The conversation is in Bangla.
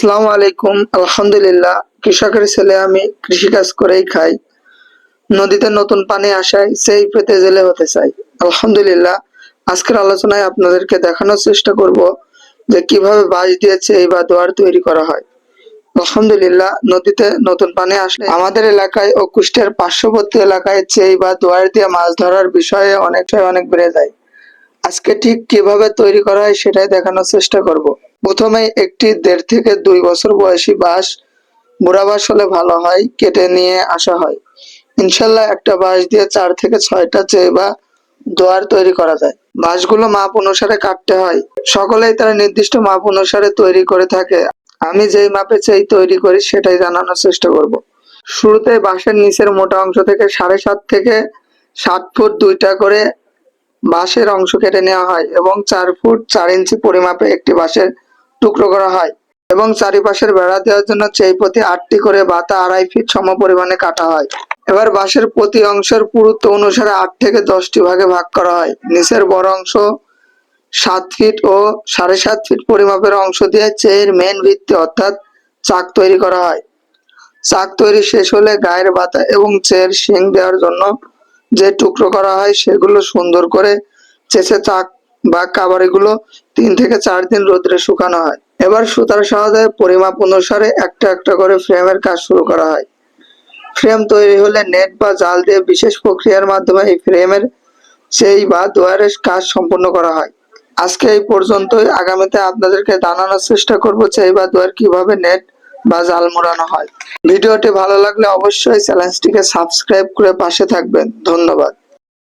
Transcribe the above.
আসসালামু আলাইকুম। আলহামদুলিল্লাহ, কৃষকের ছেলে আমি কৃষিকাজ করেই খাই। নদীতে নতুন পানি আসায় সেই পেতে জেলে হতে চাই। আলহামদুলিল্লাহ, আজকের আলোচনায় আপনাদেরকে দেখানোর চেষ্টা করব যে কীভাবে বাঁশ দিয়ে চেই বা দোয়ার তৈরি করা হয়। আলহামদুলিল্লাহ, নদীতে নতুন পানি আসলে আমাদের এলাকায় ও কুষ্টিয়ার পার্শ্ববর্তী এলাকায় চেই বা দোয়ার দিয়ে মাছ ধরার বিষয়ে অনেকটাই অনেক বেড়ে যায়। আজকে ঠিক কীভাবে তৈরি করা হয় সেটাই দেখানোর চেষ্টা করব। প্রথমে একটি দেড় থেকে দুই বছর বয়সী বাঁশ বুড়া বাঁশ হলে ভালো হয়, কেটে নিয়ে আসা হয়। ইনশাল্লাহ একটা বাঁশ দিয়ে চার থেকে ছয়টা চেয়ে বা দোয়ার তৈরি করা যায়। বাঁশগুলো মাপ অনুসারে কাটতে হয়। সকলেই তারা নির্দিষ্ট মাপ অনুসারে তৈরি করে থাকে। আমি যেই মাপে চেয়ে তৈরি করি সেটাই জানানোর চেষ্টা করব। শুরুতে বাঁশের নিচের মোটা অংশ থেকে সাড়ে সাত থেকে সাত ফুট দুইটা করে বাঁশের অংশ কেটে নেওয়া হয় এবং চার ফুট চার ইঞ্চি পরিমাপে একটি বাঁশের টুকরো করা হয় এবং চারিপাশের বেড়া দেওয়ার জন্য চেই প্রতি আটটি করে বাতা আড়াই ফিট সম পরিমাণে কাটা হয়। এবার বাঁশের প্রতি অংশের পুরুত্ব অনুসারে আট থেকে দশটি ভাগে ভাগ করা হয়। নিচের বড় অংশ সাত ফিট ও সাড়ে সাত ফিট পরিমাপের অংশ দিয়ে চেয়ের মেন ভিত্তি অর্থাৎ চাক তৈরি করা হয়। চাক তৈরি শেষ হলে গায়ের বাতা এবং চেয়ের শিং দেওয়ার জন্য যে টুকরো করা হয় সেগুলো সুন্দর করে চেঁচে চাক বা কাবারিগুলো তিন থেকে চার দিন রোদ্রে শুকানো হয়। এবার সুতার সাহায্যে পরিমাপ অনুসারে একটা একটা করে ফ্রেমের কাজ শুরু করা হয়। ফ্রেম তৈরি হলে নেট বা জাল দিয়ে বিশেষ প্রক্রিয়ার মাধ্যমে এই ফ্রেমের সেই বা দোয়ারের কাজ সম্পূর্ণ করা হয়। আজকে এই পর্যন্তই। আগামীতে আপনাদেরকে জানানোর চেষ্টা করব সেই বা দোয়ার কীভাবে নেট বা জাল মোড়ানো হয়। ভিডিওটি ভালো লাগলে অবশ্যই চ্যানেলটিকে সাবস্ক্রাইব করে পাশে থাকবেন। ধন্যবাদ।